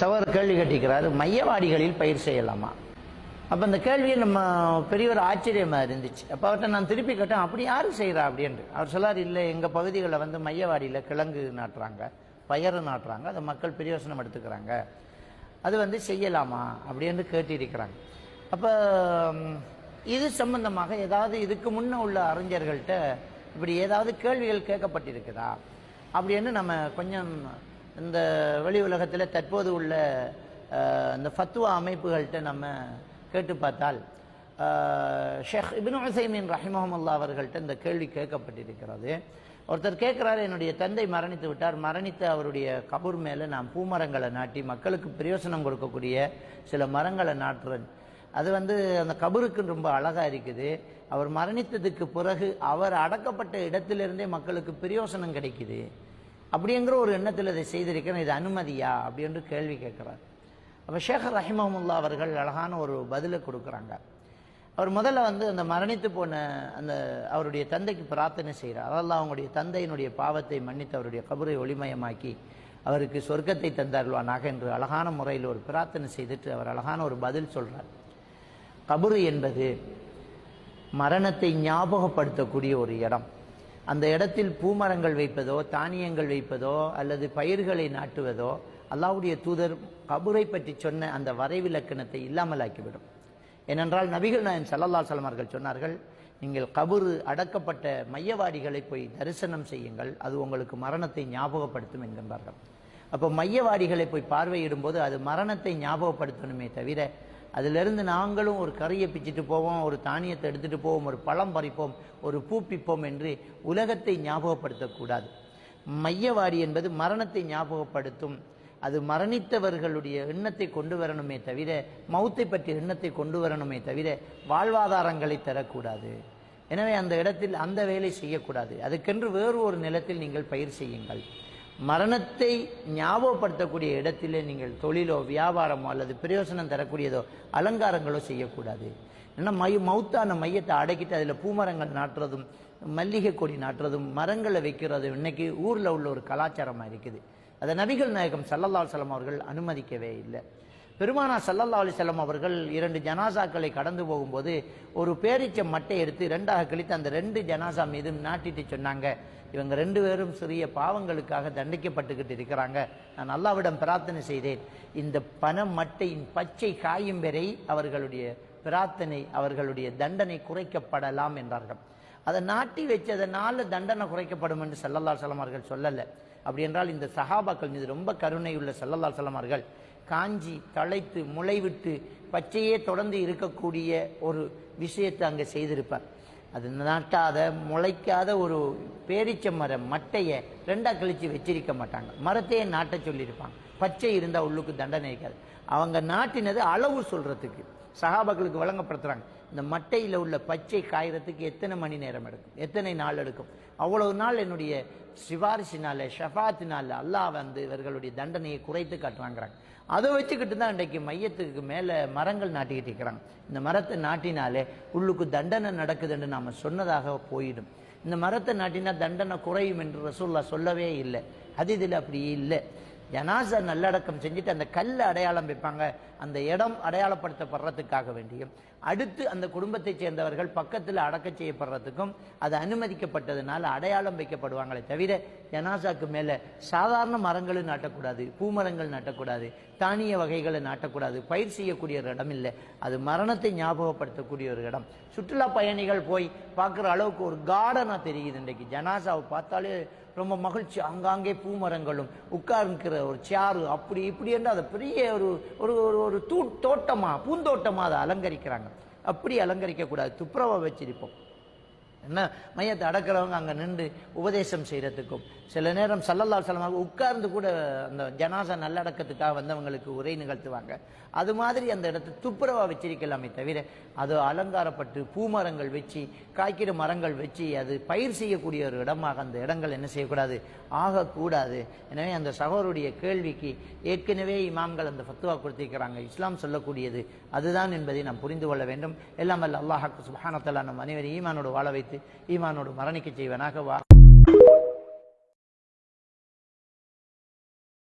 சவர் கேள்வி கட்டிக்கிறாரு மையவாடிகளில் பயிர் செய்யலாமா? அப்போ அந்த கேள்வியை நம்ம பெரியவர் ஆச்சரியமாக இருந்துச்சு. அப்போ அவர்கிட்ட நான் திருப்பி கேட்டேன் அப்படி யாரு செய்கிறா அப்படின்ட்டு அவர் சொல்லார் இல்லை எங்கள் பகுதிகளில் வந்து மையவாடியில் கிழங்கு நாட்டுறாங்க பயறு நாட்டுறாங்க அதை மக்கள் பிரயோசனம் எடுத்துக்கிறாங்க. அது வந்து செய்யலாமா? அப்படின்னு கேட்டிருக்கிறாங்க. அப்போ இது சம்பந்தமாக ஏதாவது இதுக்கு முன்ன உள்ள அறிஞர்கள்ட்ட இப்படி ஏதாவது கேள்விகள் கேட்கப்பட்டிருக்குதா? அப்படின்னு நம்ம கொஞ்சம் இந்த வெளி உலகத்தில் தற்போது உள்ள இந்த ஃபத்துவா அமைப்புகள்கிட்ட நம்ம கேட்டு பார்த்தால் ஷேக் இபின் உசைமின் ரஹிமஹமுல்லா அவர்கள்ட்ட இந்த கேள்வி கேட்கப்பட்டிருக்கிறது. ஒருத்தர் கேட்குறாரு என்னுடைய தந்தை மரணித்து விட்டார். மரணித்த அவருடைய கபூர் மேலே நான் பூமரங்களை நாட்டி மக்களுக்கு பிரயோசனம் கொடுக்கக்கூடிய சில மரங்களை நாட்டுறேன். அது வந்து அந்த கபருக்கு ரொம்ப அழகாக இருக்குது. அவர் மரணித்ததுக்கு பிறகு அவர் அடக்கப்பட்ட இடத்திலிருந்தே மக்களுக்கு பிரயோசனம் கிடைக்குது. அப்படிங்கிற ஒரு எண்ணத்தில் இதை செய்திருக்கிறேன் இது அனுமதியா அப்படின்னு கேள்வி கேட்குறார். அப்போ ஷேகர் ரஹிமஹமுல்லா அவர்கள் அழகான ஒரு பதிலை கொடுக்குறாங்க. அவர் முதல்ல வந்து அந்த மரணித்து போன அந்த அவருடைய தந்தைக்கு பிரார்த்தனை செய்கிறார். அதெல்லாம் அவங்களுடைய தந்தையினுடைய பாவத்தை மன்னித்து அவருடைய கபரை ஒளிமயமாக்கி அவருக்கு சொர்க்கத்தை தந்தார்கள்வானாக என்று அழகான முறையில் ஒரு பிரார்த்தனை செய்துட்டு அவர் அழகான ஒரு பதில் சொல்கிறார் கபரு என்பது மரணத்தை ஞாபகப்படுத்தக்கூடிய ஒரு இடம். அந்த இடத்தில் பூமரங்கள் வைப்பதோ தானியங்கள் வைப்பதோ அல்லது பயிர்களை நாட்டுவதோ அல்லாவுடைய தூதர் கபரை பற்றி சொன்ன அந்த வரைவிலக்கணத்தை இல்லாமலாக்கிவிடும். ஏனென்றால் நபிகள் நாயன் ஸல்லல்லாஹு சலமார்கள் சொன்னார்கள் நீங்கள் கபுரு அடக்கப்பட்ட மையவாடிகளை போய் தரிசனம் செய்யுங்கள் அது உங்களுக்கு மரணத்தை ஞாபகப்படுத்தும் என்கின்றார்கள். அப்போ மையவாடிகளை போய் பார்வையிடும் போது அது மரணத்தை ஞாபகப்படுத்தணுமே தவிர அதிலிருந்து நாங்களும் ஒரு கறியை பிச்சிட்டு போவோம் ஒரு தானியத்தை எடுத்துட்டு போவோம் ஒரு பழம் பறிப்போம் ஒரு பூ பிப்போம் என்று உலகத்தை ஞாபகப்படுத்தக்கூடாது. மையவாடி என்பது மரணத்தை ஞாபகப்படுத்தும். அது மரணித்தவர்களுடைய எண்ணத்தை கொண்டு வரணுமே தவிர மௌத்தை பற்றிய எண்ணத்தை கொண்டு வரணுமே தவிர வாழ்வாதாரங்களை தரக்கூடாது. எனவே அந்த இடத்தில் அந்த வேலை செய்யக்கூடாது. அதுக்கென்று வேறு ஒரு நிலத்தில் நீங்கள் பயிர் செய்யுங்கள். மரணத்தை ஞாபகப்படுத்தக்கூடிய இடத்திலே நீங்கள் தொழிலோ வியாபாரமோ அல்லது பிரயோசனம் தரக்கூடியதோ அலங்காரங்களோ செய்யக்கூடாது. ஏன்னா மை மவுத்தான மையத்தை அடக்கிட்டு அதில் பூமரங்கள் நாட்டுறதும் மல்லிகை கொடி நாட்டுறதும் மரங்களை வைக்கிறதும் இன்னைக்கு ஊரில் உள்ள ஒரு கலாச்சாரமாக இருக்குது. அதை நபிகள் நாயகம் சல்லல்லா சலம் அவர்கள் அனுமதிக்கவே இல்லை. பெருமானா சல்லல்லா அலிசல்லம் அவர்கள் இரண்டு ஜனாசாக்களை கடந்து போகும்போது ஒரு பேரிச்ச மட்டை எடுத்து ரெண்டாக கழித்து அந்த ரெண்டு ஜனாசா மீதும் நாட்டிட்டு சொன்னாங்க. இவங்க ரெண்டு பேரும் சிறிய பாவங்களுக்காக தண்டிக்கப்பட்டுக்கிட்டு இருக்கிறாங்க. நான் அல்லாவிடம் பிரார்த்தனை செய்தேன். இந்த பண மட்டையின் பச்சை காயும் வரை அவர்களுடைய பிரார்த்தனை அவர்களுடைய தண்டனை குறைக்கப்படலாம் என்றார்கள். அதை நாட்டி வச்சதனால தண்டனை குறைக்கப்படும் என்று சல்லல்லா அவர்கள் சொல்லலை. அப்படி என்றால் இந்த சஹாபாக்கள் மீது ரொம்ப கருணையுள்ள சல்லல்லா அவர்கள் காஞ்சி தழைத்து முளைவிட்டு பச்சையே தொடர்ந்து இருக்கக்கூடிய ஒரு விஷயத்தை அங்கே செய்திருப்பார். அது நாட்டாத முளைக்காத ஒரு பேரிச்ச மரம் மட்டையை ரெண்டா கழித்து வச்சிருக்க மாட்டாங்க. மரத்தையே நாட்ட சொல்லியிருப்பாங்க. பச்சை இருந்தால் உள்ளுக்கு தண்டனை இருக்காது. அவங்க நாட்டினது அளவு சொல்கிறதுக்கு சகாபாக்களுக்கு வழங்கப்படுத்துறாங்க. இந்த மட்டையில் உள்ள பச்சை காயறதுக்கு எத்தனை மணி நேரம் எடுக்கும்? எத்தனை நாள் எடுக்கும்? அவ்வளவு நாள் என்னுடைய சிபாரிசினால ஷஃபாத்தினால அல்லாஹ் வந்து இவர்களுடைய தண்டனையை குறைத்து காட்டுவாங்கிறாங்க. அதை வச்சுக்கிட்டு தான் இன்றைக்கு மையத்துக்கு மேலே மரங்கள் நாட்டிக்கிட்டு இருக்கிறாங்க. இந்த மரத்தை நாட்டினாலே உள்ளுக்கு தண்டனை நடக்குதுன்னு நாம் சொன்னதாக போயிடும். இந்த மரத்தை நாட்டினா தண்டனை குறையும் என்று ரசூல்லா சொல்லவே இல்லை. அது இதில் அப்படி இல்லை. ஜனாசா நல்லடக்கம் செஞ்சுட்டு அந்த கல் அடையாளம் வைப்பாங்க. அந்த இடம் அடையாளப்படுத்தப்படுறதுக்காக வேண்டியும் அடுத்து அந்த குடும்பத்தைச் சேர்ந்தவர்கள் பக்கத்தில் அடக்க செய்யப்படுறதுக்கும் அது அனுமதிக்கப்பட்டதுனால அடையாளம் வைக்கப்படுவாங்களே தவிர ஜனாசாக்கு மேலே சாதாரண மரங்களும் நாட்டக்கூடாது பூமரங்கள் நாட்டக்கூடாது தானிய வகைகளை நாட்டக்கூடாது பயிர் செய்யக்கூடிய ஒரு இடம் இல்லை. அது மரணத்தை ஞாபகப்படுத்தக்கூடிய ஒரு இடம். சுற்றுலா பயணிகள் போய் பார்க்குற அளவுக்கு ஒரு கார்டனாக தெரியுது இன்றைக்கு. ஜனாசாவை பார்த்தாலே ரொம்ப மகிழ்ச்சி. அங்காங்கே பூமரங்களும் உட்கார்ந்துக்கிற ஒரு சேரு அப்படி இப்படி என்று அதை பெரிய ஒரு ஒரு ஒரு ஒரு தூ தோட்டமாக பூந்தோட்டமாக அதை அலங்கரிக்கிறாங்க. அப்படி அலங்கரிக்க கூடாது துப்புரவை வச்சிருப்போம். என்ன? மையத்தை அடக்கிறவங்க அங்கே நின்று உபதேசம் செய்கிறதுக்கும் சில நேரம் சல்லல்லா சலமாக உட்கார்ந்து கூட அந்த ஜனாசா நல்லடக்கத்துக்காக வந்தவங்களுக்கு உரை நிகழ்த்துவாங்க. அது மாதிரி அந்த இடத்தை துப்புரவாக வச்சிருக்கலாமே தவிர அது அலங்காரப்பட்டு பூமரங்கள் வச்சு காய்க்கிற மரங்கள் வச்சு அது பயிர் செய்யக்கூடிய ஒரு இடமாக அந்த இடங்கள் என்ன செய்யக்கூடாது? ஆகக்கூடாது. எனவே அந்த சகோதருடைய கேள்விக்கு ஏற்கனவே இமாம்கள் அந்த ஃபத்துவா கொடுத்திருக்கிறாங்க. இஸ்லாம் சொல்லக்கூடியது அதுதான் என்பதை நாம் புரிந்து கொள்ள வேண்டும். எல்லாம் அல்ல அல்லாஹாக்கு சுபானத்தல்லா நம் அனைவரும் ஈமானோடு வாழ வைத்து ஈமானோடு மரணிக்க செய்வனாக வா.